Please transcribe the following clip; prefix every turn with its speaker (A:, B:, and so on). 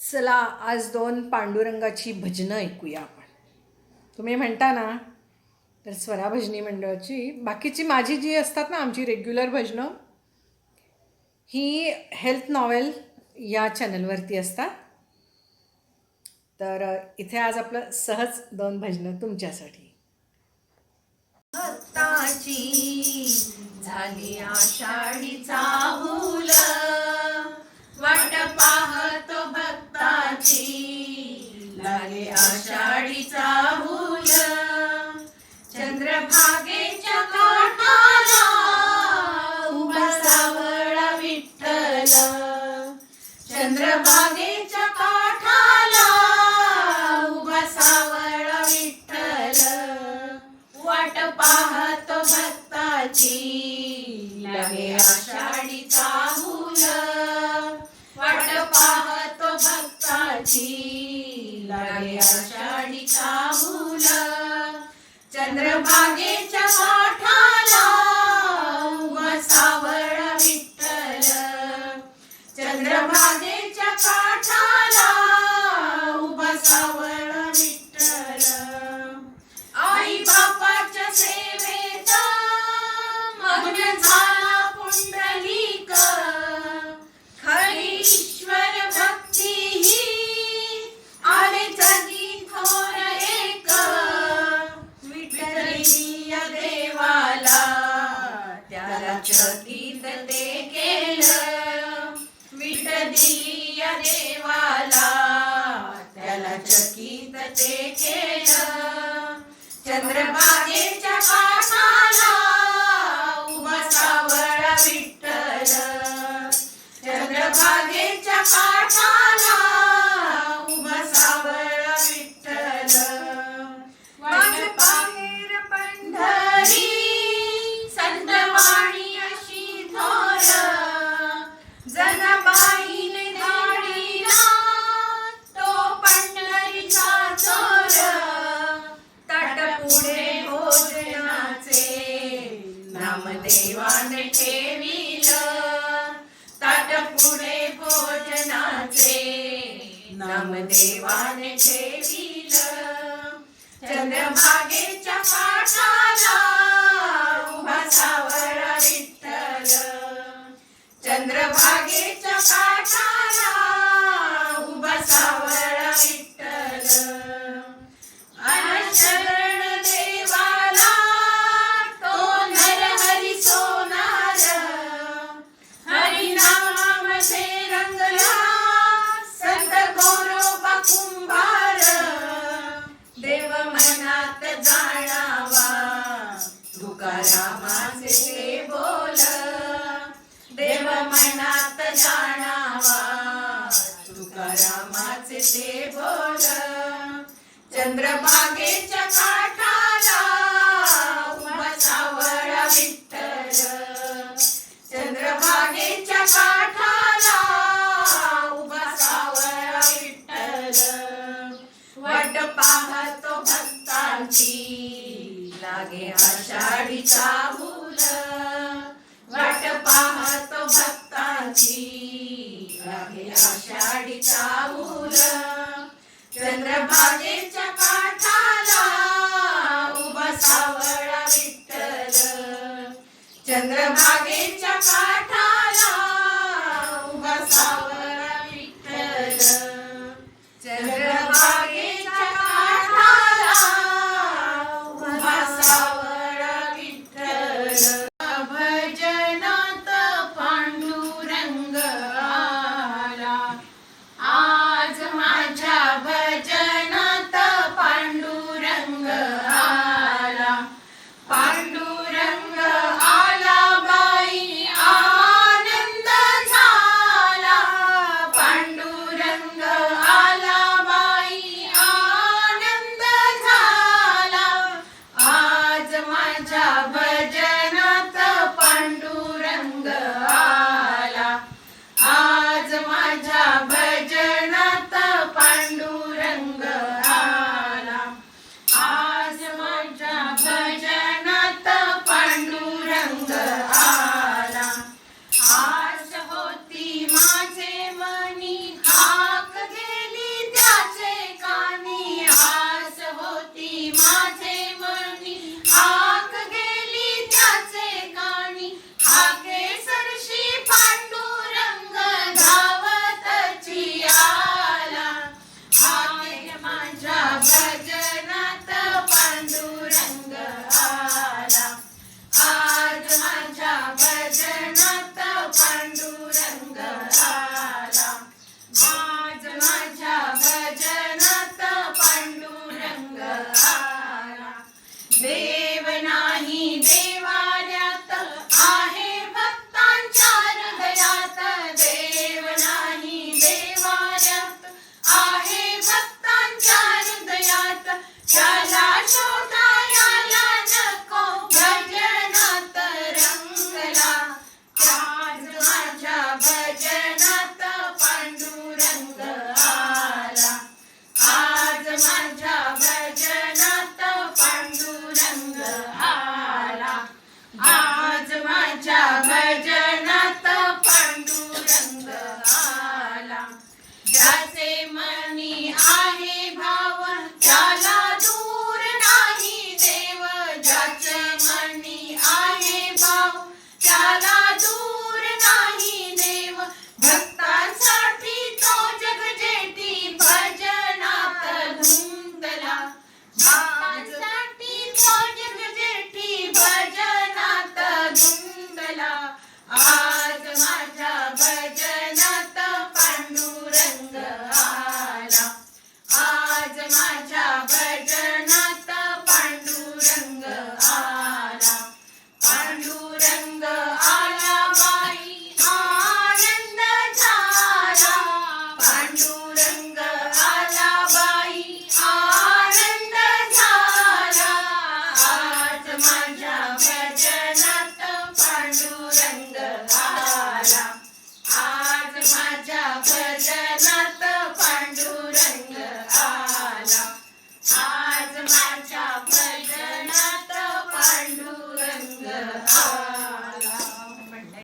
A: चला आज दोन पांडुरंगाची भजनं ऐकूया आपण. तुम्ही म्हणता ना तर स्वरा भजनी मंडळाची बाकीची माझी जी असतात ना आमची रेग्युलर भजनं ही हेल्थ नॉवेल या चॅनलवरती असतात. तर इथे आज आपलं सहज दोन भजनं तुमच्यासाठी.
B: झाली आषाढीचा विठ्ठल चंद्रभागेच्या काठाला उभा सावळा विठ्ठल. वाट पाहतो भक्ताची लगे आषाढीचा हुल वाट पाहतो भक्ताची लगे आषाढीचा हुल चंद्रभागेच्या ते केलं. विठ्ठली या देवाला त्याला चकित ते केलं. चंद्रबाई तुकारामाचे ते बोल. चंद्रभागेच्या काठाला उभा सावळा विठ्ठल. चंद्रभागेच्या काठाला उभा सावळा विठ्ठल. वाट पाहतो भक्तांची लागे आषाढीचा आषाढीचा भूल चंद्रभागेच्या काठ